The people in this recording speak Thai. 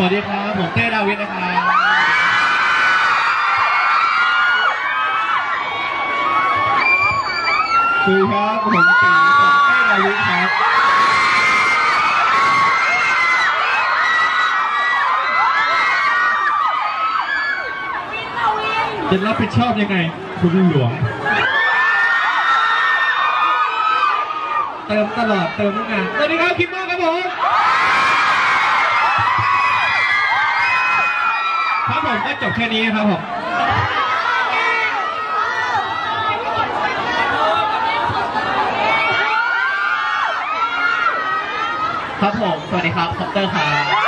สวัสดีครับ ผมเต้ดาวิดนะครับ สวัสดีครับ ผมตีผมเต้ดาวิดครับ จะรับผิดชอบยังไง คุณหลวง เติมตลอด เติมทุกงาน สวัสดีครับ คิมมอครับผม ครับผมก็จบแค่นี้ครับผมครับผม สวัสดีครับคอปเตอร์ครับ